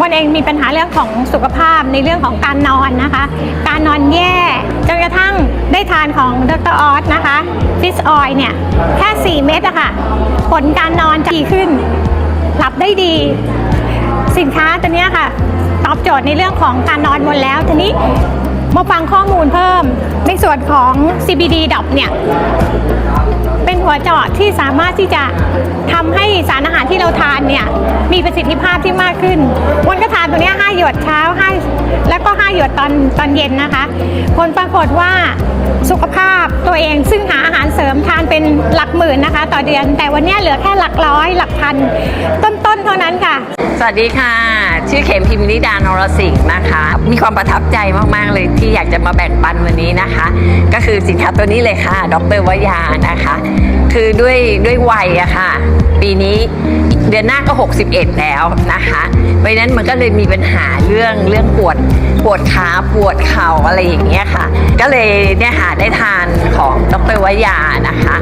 มนเองมีปัญหาเรื่องของสุขภาพในเรื่องของการนอนนะคะ การนอนแย่จนกระทั่งได้ทานของดรออสนะคะฟิสออยเนี่ยแค่ 4 เม็ดอะค่ะ ผลการนอนจะดีขึ้น หลับได้ดี สินค้าตัวนี้ค่ะ ตอบโจทย์ในเรื่องของการนอนหมดแล้วทีนี้มาฟังข้อมูลเพิ่มในส่วนของ CBD ดอกเนี่ย เป็นหัวเจาะที่สามารถที่จะทำให้สารอาหารที่เราทานเนี่ยมีประสิทธิภาพที่มากขึ้นวันก็ทานตัวนี้ย5หยดเช้า5แล้วก็5หยดตอนตอนเย็นนะคะผลปรากฏว่าสุขภาพตัวเองซึ่งหาอาหารเสริมทานเป็นหลักหมื่นนะคะ ต่อเดือน แต่วันนี้เหลือแค่หลักร้อยหลักพันต้นๆเท่านั้นค่ะ สวัสดีค่ะ ชื่อเข็มพิมนิดานรสิงห์นะคะ มีความประทับใจมาก ๆ เลยที่อยากจะมาแบ่งปันวันนี้นะคะ ก็คือสินค้าตัวนี้เลยค่ะ ดรวยานะคะ คือด้วยด้วยวัยอะค่ะ ปีนี้เดือนหน้าก็ 61 แล้วนะคะเพราะนั้นมันก็เลยมีปัญหาเรื่องเรื่องปวดปวดขาปวดเข่าอะไรอย่างเงี้ยค่ะ ก็เลยเนี่ยค่ะได้ทาน ของดรวยานะคะ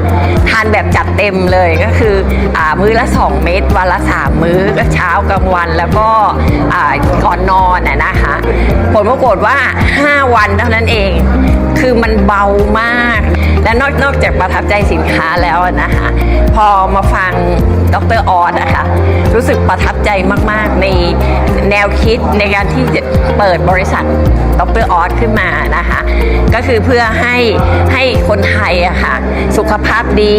ทานแบบจัดเต็มเลยก็คืออมื้อละ 2 เม็ดวันละ 3 มื้อก็เช้ากลางวันแล้วก็ก่อนนอนน่ะนะคะ ผลปรากฏว่า 5 วันเท่านั้นเอง คือมันเบามาก และนอกนอกจากประทับใจสินค้าแล้วนะคะ พอมาฟังดรออสนะคะรู้สึกประทับใจมาก ๆ ในแนวคิดในการที่จะเปิดบริษัทดรออสขึ้นมานะคะ ก็คือเพื่อให้ให้คนไทยอะค่ะสุขภาพดี